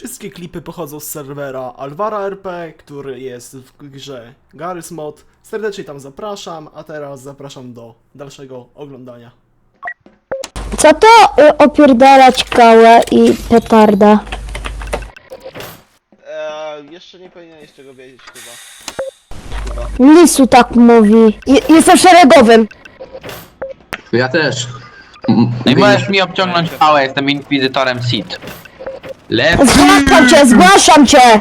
Wszystkie klipy pochodzą z serwera Alvara RP, który jest w grze Garry's Mod. Serdecznie tam zapraszam, a teraz zapraszam do dalszego oglądania. Co to y, opierdalać kałę i petarda? Eee, jeszcze nie powinieneś czego wiedzieć chyba. Lisu tak mówi. Je, jestem szeregowym. Ja też. I możesz mi obciągnąć pałę, jestem inkwizytorem Sith. Lew. Zgłaszam cię, zgłaszam cię!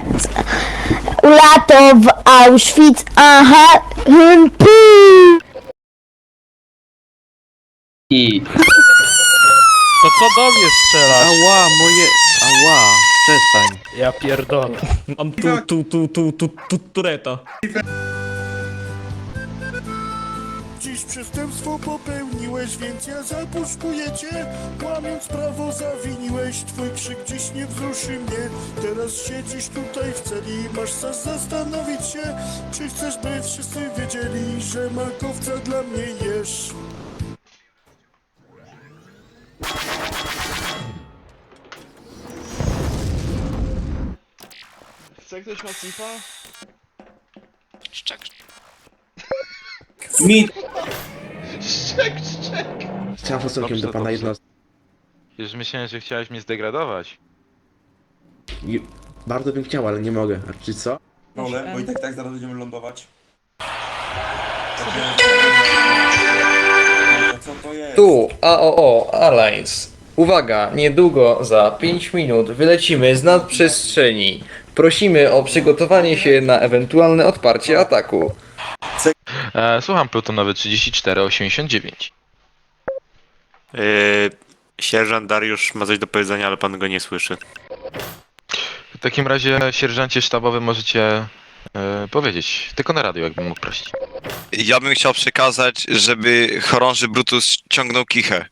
Lato w Auschwitz, aha, hm, pi. I To co do mnie strzelasz? Ała, moje... Ała, przestań. Ja pierdolę. Mam tu, tu, tu, tu, tu, tu, tureta. Przestępstwo popełniłeś, więc ja zapuszkuję cię. Łamiąc prawo zawiniłeś, twój krzyk dziś nie wzruszy mnie. Teraz siedzisz tutaj w celi, masz czas zastanowić się Czy chcesz, by wszyscy wiedzieli, że makowca dla mnie jesz. Chce ktoś Macifa? Mit! Szczek, szczek! Chciałem stosunkiem Dobrze, do pana dobrze. jednostki. Już myślałem, że chciałeś mnie zdegradować. I- Bardzo bym chciał, ale nie mogę. A czy co? Ole, bo i tak tak zaraz będziemy lądować. Co to jest? Tu, AOO, Alliance. Uwaga, niedługo, za 5 minut wylecimy z nadprzestrzeni. Prosimy o przygotowanie się na ewentualne odparcie ataku. E, słucham, Plutonowy 3489. Yy, sierżant Dariusz ma coś do powiedzenia, ale pan go nie słyszy. W takim razie, sierżancie sztabowy, możecie e, powiedzieć. Tylko na radio, jakbym mógł prosić. Ja bym chciał przekazać, żeby chorąży Brutus ciągnął kichę.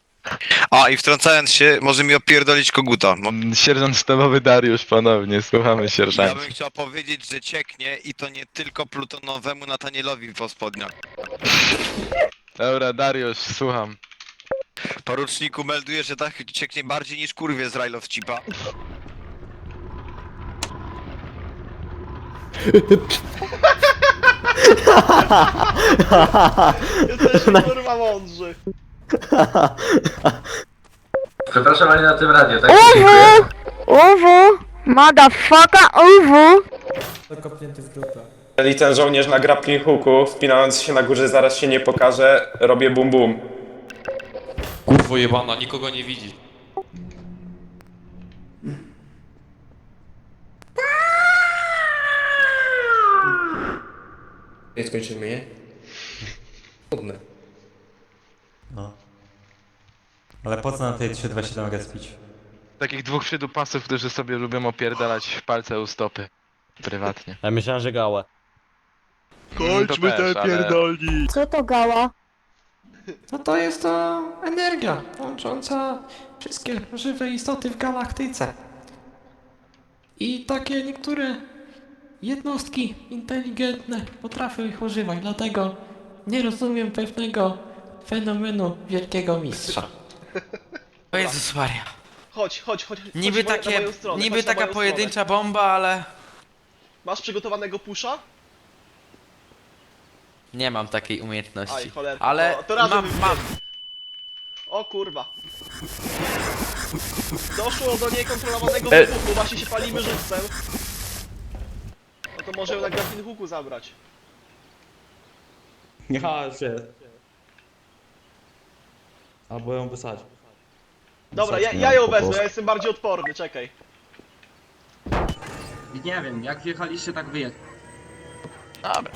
A i wtrącając się, może mi opierdolić koguta. Mo- Mm, Sierżant sztabowy Dariusz, ponownie, słuchamy Ja bym chciał powiedzieć, że cieknie i to nie tylko plutonowemu Natanielowi po spodniach. Dobra, Dariusz, słucham. Poruczniku melduje, że tak cieknie bardziej niż kurwie z Rajlow Chipa. Jesteśmy kurwa mądrzy. Przepraszam, ale na tym radio, tak? Uwu, uwu, motherfucker, uwu. Jeżeli ten żołnierz na grappling hooku, wpinając się na górze, zaraz się nie pokaże, robię bum bum. Kurwo jebana, nikogo nie widzi. Nie skończymy, nie? Trudne. Ale po co na tej 327 respić? Takich dwóch przydupasów, którzy sobie lubią opierdalać palce u stopy. Prywatnie. Ja myślałem, że gałę. Kończmy te pierdolni. Co to gała? No to jest to energia łącząca wszystkie żywe istoty w galaktyce. I takie niektóre jednostki inteligentne potrafią ich używać, dlatego nie rozumiem pewnego fenomenu wielkiego mistrza. O Jezus Maria. Chodź, chodź, chodź. chodź Niby moje- na takie, moją stronę, niby chodź na taka moją pojedyncza stronę. bomba, ale Masz przygotowanego pusza? nie mam takiej Aj, umiejętności. cholera. Ale O, to razem mam, mam. O kurwa. Doszło do niekontrolowanego E- wybuchu, właśnie się palimy żywcem. No to może ją na grappling hooku zabrać. Nie się. Albo ją wysadź. Dobra, ja, ja ją wezmę, ja jestem bardziej odporny, czekaj. Nie wiem, jak wjechaliście, tak wyjedź. Dobra,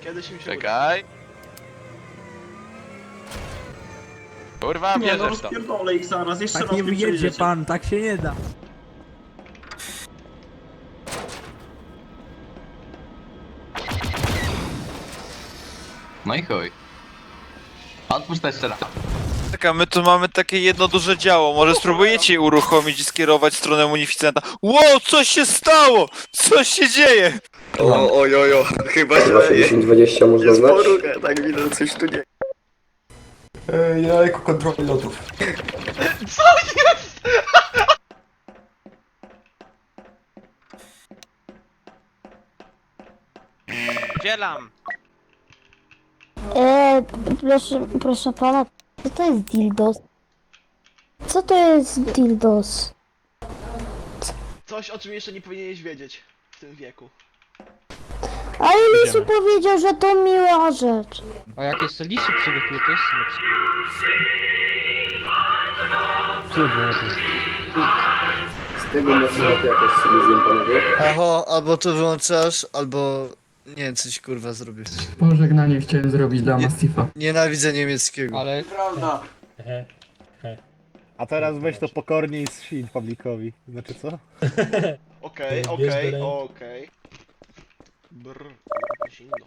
Kiedyś mi się czekaj. Kurwa, bierzesz to. Pierdolę ich zaraz, jeszcze Tak nie wyjedzie pan, tak się nie da. No i chuj. Otwórz to jeszcze raz. Tak, a my tu mamy takie jedno duże działo. Może spróbujecie je uruchomić i skierować w stronę munificenta. Wow, co się stało? Co się dzieje? O, oj, oj, oj, chyba się dzieje. 20 można Jest porucha, tak widać, coś tu nie. Ja jako kontroli lotów. Co jest? Dzielam! E, proszę, proszę pana, co to jest dildos? Co to jest dildos? Coś, o czym jeszcze nie powinieneś wiedzieć w tym wieku. Ale Lisiu powiedział, że to miła rzecz. A jak jeszcze lisy przygotuje, to jest lepsze. Z tego można jakoś sobie zjem panowie. Aho, albo to wyłączasz, albo... Nie wiem, coś kurwa zrobię. Pożegnanie chciałem zrobić dla Mastifa. Nienawidzę niemieckiego. Ale... A teraz weź to pokornie i świń publikowi. Znaczy co? Okej, okej, okej. Brr, zimno.